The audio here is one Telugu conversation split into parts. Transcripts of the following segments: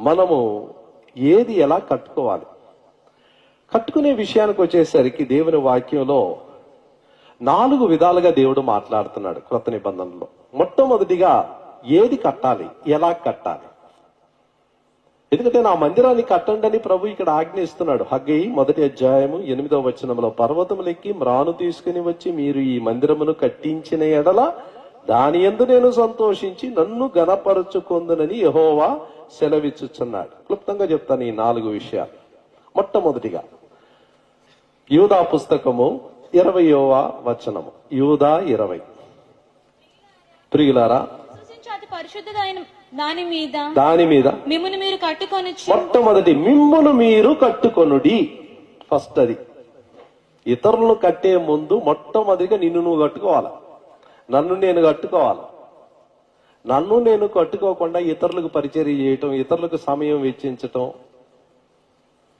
మనము ఏది ఎలా కట్టుకోవాలి? కట్టుకునే విషయానికి వచ్చేసరికి దేవుని వాక్యంలో నాలుగు విధాలుగా దేవుడు మాట్లాడుతున్నాడు క్రొత్త నిబంధనలో. మొట్టమొదటిగా ఏది కట్టాలి? ఎలా కట్టాలి? ఎందుకంటే నా మందిరాన్ని కట్టండి అని ప్రభు ఇక్కడ ఆజ్ఞిస్తున్నాడు. హగ్గై మొదటి అధ్యాయము ఎనిమిదవ వచనంలో పర్వతములెక్కి మ్రాను తీసుకుని వచ్చి మీరు ఈ మందిరమును కట్టించిన ఎడల దాని ఎందు నేను సంతోషించి నన్ను గనపరచుకొందునని యహోవా సెలవిచ్చుచున్నాడు. క్లుప్తంగా చెప్తాను ఈ నాలుగు విషయాలు. మొట్టమొదటిగా యూదా పుస్తకము ఇరవయవ వచనము. యూదా ఇరవై. ప్రియులారా దాని మీద దాని మీద మిమ్మల్ని మీరు కట్టుకొనొచ్చు మొట్టమొదటి మిమ్మును మీరు కట్టుకొనుడి. ఫస్ట్ అది. ఇతరులను కట్టే ముందు మొట్టమొదటిగా నిన్ను నువ్వు కట్టుకోవాలి? నన్ను నేను కట్టుకోవాలి. నన్ను నేను కట్టుకోకుండా ఇతరులకు పరిచర్య చేయటం ఇతరులకు సమయం వెచ్చించటం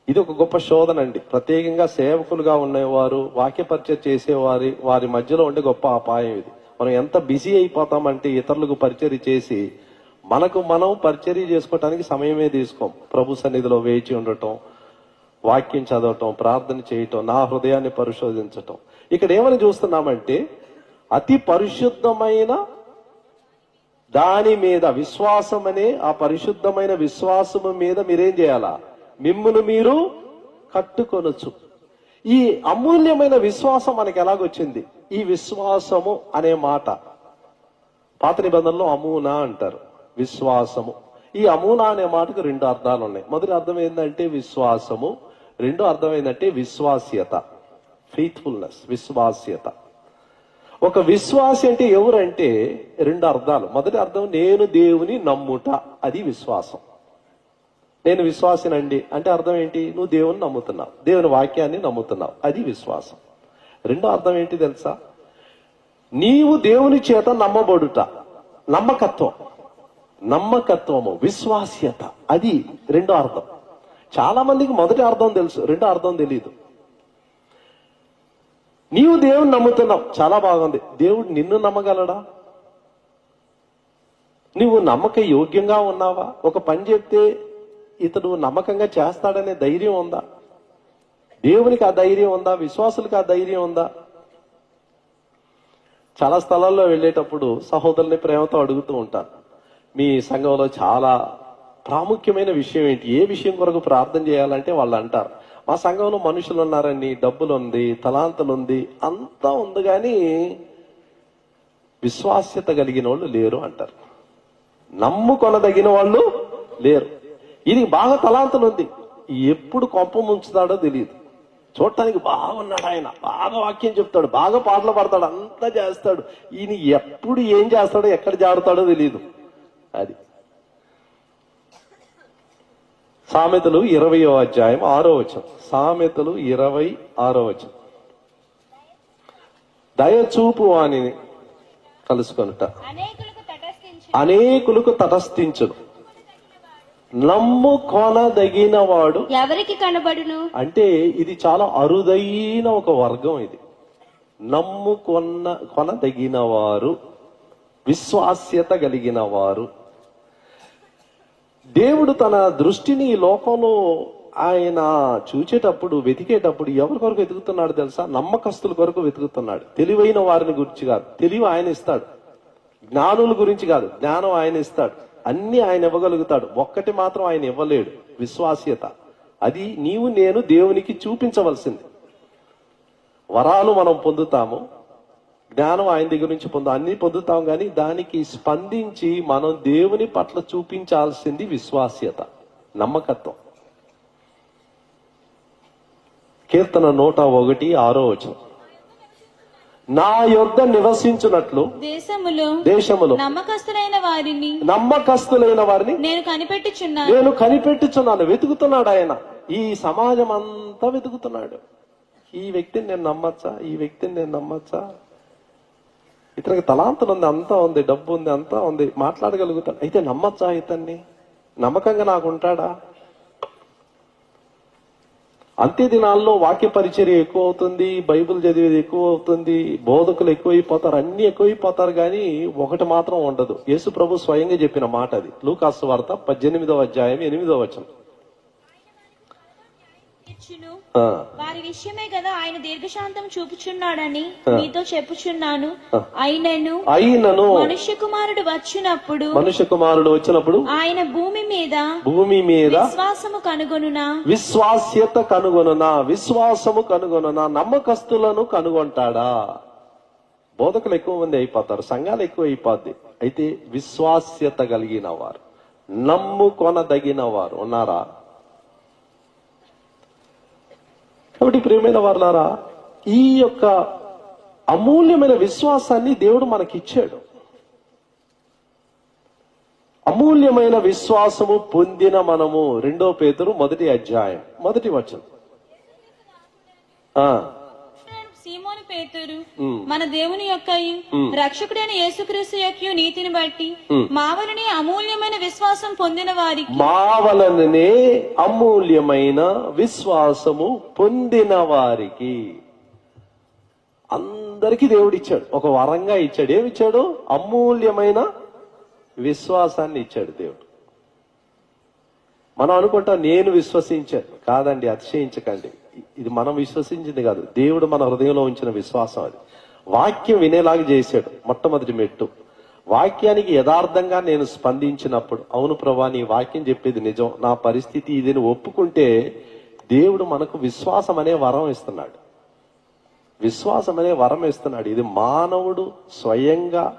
ఇది ఒక గొప్ప శోధన అండి ప్రత్యేకంగా సేవకులుగా ఉండేవారు వాక్యపరిచర్ చేసేవారి వారి మధ్యలో ఉండే గొప్ప అపాయం ఇది. మనం ఎంత బిజీ అయిపోతామంటే ఇతరులకు పరిచర్య చేసి మనకు మనం పరిచర్య చేసుకోవటానికి సమయమే తీసుకోం. ప్రభు సన్నిధిలో వేచి ఉండటం వాక్యం చదవటం ప్రార్థన చేయటం నా హృదయాన్ని పరిశోధించటం. ఇక్కడ ఏమని చూస్తున్నామంటే అతి పరిశుద్ధమైన దాని మీద విశ్వాసం అనే ఆ పరిశుద్ధమైన విశ్వాసము మీద మీరేం చేయాలా? మిమ్మును మీరు కట్టుకొనొచ్చు. ఈ అమూల్యమైన విశ్వాసం మనకి ఎలాగొచ్చింది? ఈ విశ్వాసము అనే మాట. పాత నిబంధనలో అమూనా అంటారు. విశ్వాసము. ఈ అమూనా అనే మాటకు రెండు అర్థాలు ఉన్నాయి. మొదటి అర్థం ఏంటంటే విశ్వాసము. రెండో అర్థం ఏంటంటే విశ్వాస్యత. ఫెయిత్ఫుల్నెస్ విశ్వాస్యత. ఒక విశ్వాసి అంటే ఎవరంటే రెండు అర్థాలు. మొదటి అర్థం నేను దేవుని నమ్ముట. అది విశ్వాసం. నేను విశ్వాసినండి. అంటే అర్థం ఏంటి? నువ్వు దేవుని నమ్ముతున్నావు. దేవుని వాక్యాన్ని నమ్ముతున్నావు. అది విశ్వాసం. రెండో అర్థం ఏంటి తెలుసా? నీవు దేవుని చేత నమ్మబడుట. నమ్మకత్వం. నమ్మకత్వము విశ్వాస్యత. అది రెండో అర్థం. చాలా మందికి మొదటి అర్థం తెలుసు రెండో అర్థం తెలియదు నీవు దేవుని నమ్ముతున్నావు. చాలా బాగుంది. దేవుడు నిన్ను నమ్మగలడా? నువ్వు నమ్మక యోగ్యంగా ఉన్నావా? ఒక పని చెప్తే ఇతడు నమ్మకంగా చేస్తాడనే ధైర్యం ఉందా? దేవునికి ఆ ధైర్యం ఉందా? విశ్వాసులకు ఆ ధైర్యం ఉందా? చాలా స్థలాల్లో వెళ్ళేటప్పుడు సహోదరుని ప్రేమతో అడుగుతూ ఉంటాను మీ సంఘంలో చాలా ప్రాముఖ్యమైన విషయం ఏంటి? ఏ విషయం కొరకు ప్రార్థన చేయాలంటే వాళ్ళు అంటారు. మా సంఘంలో మనుషులు ఉన్నారని డబ్బులు ఉంది తలాంతలు ఉంది అంతా ఉంది కానీ విశ్వాస్యత కలిగిన వాళ్ళు లేరు అంటారు. నమ్ముకొనదగిన వాళ్ళు లేరు. ఇది బాగా తలాంతలు ఉంది ఎప్పుడు కొంప ముంచుతాడో తెలియదు. చూడటానికి బాగున్నాడు ఆయన. బాగా వాక్యం చెప్తాడు బాగా పాటలు పాడతాడు అంతా చేస్తాడు. ఈయన ఎప్పుడు ఏం చేస్తాడో ఎక్కడ జారుతాడో తెలియదు. అది. సామెతలు ఇరవయో అధ్యాయం ఆరో వచనం. సామెతలు ఇరవై ఆరో వచనం. దయచూపు వాణిని కలుసుకొనుట. అనేకులకు తటస్థించి. అనేకులకు తటస్థించును. నమ్ముకొనదగిన వాడు ఎవరికి కనబడును? అంటే ఇది చాలా అరుదైన ఒక వర్గం ఇది. నమ్ముకొన్న కొనదగిన వారు విశ్వాస్యత కలిగిన వారు దేవుడు తన దృష్టిని ఈ లోకంలో ఆయన చూచేటప్పుడు వెతికేటప్పుడు ఎవరి కొరకు వెతుకుతున్నాడు తెలుసా? నమ్మకస్తుల కొరకు వెతుకుతున్నాడు. తెలివైన వారిని గురించి కాదు. తెలివి ఆయన ఇస్తాడు. జ్ఞానుల గురించి కాదు. జ్ఞానం ఆయన ఇస్తాడు. అన్ని ఆయన ఇవ్వగలుగుతాడు. ఒక్కటి మాత్రం ఆయన ఇవ్వలేడు. విశ్వాసీయత. అది నీవు నేను దేవునికి చూపించవలసింది. వరాలు మనం పొందుతాము. జ్ఞానం ఆయన దగ్గర నుంచి పొందు అన్ని పొందుతాం కానీ దానికి స్పందించి మనం దేవుని పట్ల చూపించాల్సింది విశ్వాస్యత నమ్మకత్వం. కీర్తన నూట ఒకటి ఆరో వచనం. నా యొద్ద నివసించున్నట్లు దేశములో దేశములో నమ్మకస్తులైన వారిని నమ్మకస్తులైన వారిని నేను కనిపెట్టుచున్నాను. నేను కనిపెట్టుచున్నాను. వెతుకుతున్నాడు ఆయన. ఈ సమాజం అంతా వెతుకుతున్నాడు. ఈ వ్యక్తిని నేను నమ్మచ్చా? ఈ వ్యక్తిని నేను నమ్మచ్చా? ఇతనికి తలాంతులు ఉంది అంతా ఉంది డబ్బు ఉంది అంతా ఉంది. మాట్లాడగలుగుతాడు. అయితే నమ్మచ్చా ఇతన్ని? నమ్మకంగా నాకు ఉంటాడా అంత్య దినాల్లో వాక్య పరిచర్య ఎక్కువ అవుతుంది బైబిల్ చదివేది ఎక్కువ అవుతుంది బోధకులు ఎక్కువైపోతారు అన్ని ఎక్కువైపోతారు కానీ ఒకటి మాత్రం ఉండదు. యేసు ప్రభు స్వయంగా చెప్పిన మాట అది లూకాస్ వార్త పద్దెనిమిదవ అధ్యాయం ఎనిమిదవ వచనం. ఇచ్చును. ఆ, వారి విషయమే కదా ఆయన దీర్ఘశాంతం చూపుచున్నాడని మీతో చెప్పుచున్నాను. అయినను అయినను మనుష్య కుమారుడు వచ్చినప్పుడు మనుష్య కుమారుడు వచ్చినప్పుడు ఆయన భూమి మీద భూమి మీద విశ్వాసము కనుగొనునా? విశ్వాస్యత కనుగొననా? విశ్వాసము కనుగొననా? నమ్మకస్తులను కనుగొంటాడా? బోధకులు ఎక్కువ మంది అయిపోతారు సంఘాలు ఎక్కువ అయిపోద్ది. అయితే విశ్వాస్యత కలిగిన వారు నమ్ముకొనదగిన వారు ఉన్నారా? కాబట్టి ప్రియమైన వారులారా ఈ యొక్క అమూల్యమైన విశ్వాసాన్ని దేవుడు మనకిచ్చాడు. అమూల్యమైన విశ్వాసము పొందిన మనము రెండో పేతురు మొదటి అధ్యాయం మొదటి వచనం. ఆ, పేతురు. మన దేవుని యొక్క రక్షకుడైన యేసుక్రీస్తు యొక్క నీతిని బట్టి మా వలనే అమూల్యమైన విశ్వాసం పొందిన వారికి మా వలననే అమూల్యమైన విశ్వాసము పొందిన వారికి. అందరికీ దేవుడు ఇచ్చాడు ఒక వరంగా ఇచ్చాడు. ఏమిచ్చాడు? అమూల్యమైన విశ్వాసాన్ని ఇచ్చాడు దేవుడు. మనం అనుకుంటాం నేను విశ్వసించాను. కాదండి అతిశయించకండి. ఇది మనం విశ్వసించింది కాదు. దేవుడు మన హృదయంలో ఉంచిన విశ్వాసం అది. వాక్యం వినేలాగా చేశాడు. మొట్టమొదటి మెట్టు. వాక్యానికి యథార్థంగా నేను స్పందించినప్పుడు అవును ప్రభా నీ వాక్యం చెప్పేది నిజం. నా పరిస్థితి ఇదని ఒప్పుకుంటే దేవుడు మనకు విశ్వాసం అనే వరం ఇస్తున్నాడు. విశ్వాసం అనే వరం ఇస్తున్నాడు. ఇది మానవుడు స్వయంగా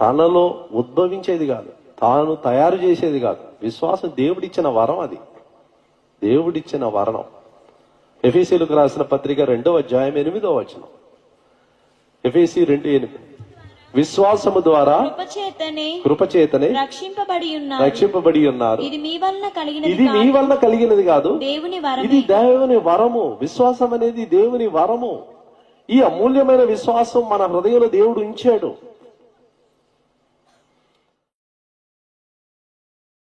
తనలో ఉద్భవించేది కాదు. తాను తయారు చేసేది కాదు. విశ్వాసం దేవుడిచ్చిన వరం అది. దేవుడిచ్చిన వరం ఎఫీసీలకు రాసిన పత్రిక రెండో అధ్యాయం ఎనిమిదో వచనం. ఎఫీసీ రెండు ఎనిమిది. విశ్వాసము ద్వారా కృపచేతనే కృపచేతనే రక్షింపబడి ఉన్నారు. రక్షింపబడి ఉన్నారు. ఇది మీ వలన కలిగినది ఇది మీ వల్ల కలిగినది కాదు. దేవుని వరం ఇది దేవుని వరము. విశ్వాసం అనేది దేవుని వరము. ఈ అమూల్యమైన విశ్వాసం మన హృదయంలో దేవుడు ఉంచాడు.